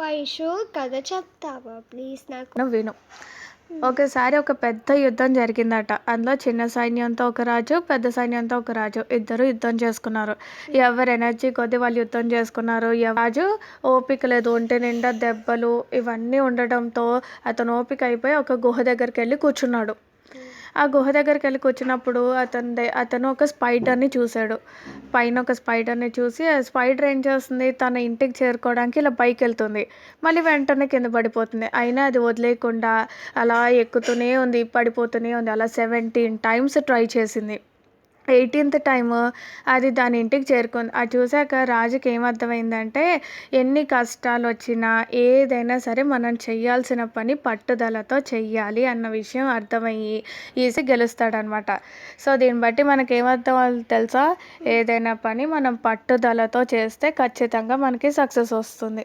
వైషు కథ చెప్తావా? ప్లీజ్ నాకు. విను. ఒకసారి ఒక పెద్ద యుద్ధం జరిగిందట. అందులో చిన్న సైన్యంతో ఒక రాజు పెద్ద సైన్యంతో ఒక రాజు. ఇద్దరు యుద్ధం చేసుకున్నారు. ఎవరు ఎనర్జీ కొద్ది వాళ్ళు యుద్ధం చేసుకున్నారు. రాజు ఓపిక లేదు. ఒంటి నిండా దెబ్బలు ఇవన్నీ ఉండటంతో అతను ఓపిక అయిపోయి ఒక గుహ దగ్గరికి వెళ్ళి కూర్చున్నాడు. ఆ గుహ దగ్గరికి వెళ్ళి కూర్చున్నప్పుడు అతని అతను ఒక స్పైడర్ని చూశాడు. పైన ఒక స్పైడర్ని చూసి ఆ స్పైడర్ ఏం చేస్తుంది? తన ఇంటికి చేరుకోవడానికి ఇలా పైకి వెళ్తుంది. మళ్ళీ వెంటనే కింద పడిపోతుంది. అయినా అది వదిలేయకుండా అలా ఎక్కుతూనే ఉంది పడిపోతూనే ఉంది. అలా సెవెంటీన్ టైమ్స్ ట్రై చేసింది. ఎయిటీన్త్ టైమ్ అది దాని ఇంటికి చేరుకుంది అది చూశాక రాజుకి ఏమర్థమైందంటే ఎన్ని కష్టాలు వచ్చినా ఏదైనా సరే మనం చేయాల్సిన పని పట్టుదలతో చెయ్యాలి అన్న విషయం అర్థమయ్యి ఈజీ గెలుస్తాడనమాట సో దీన్ని బట్టి మనకి ఏమర్థం తెలుసా? ఏదైనా పని మనం పట్టుదలతో చేస్తే ఖచ్చితంగా మనకి సక్సెస్ వస్తుంది.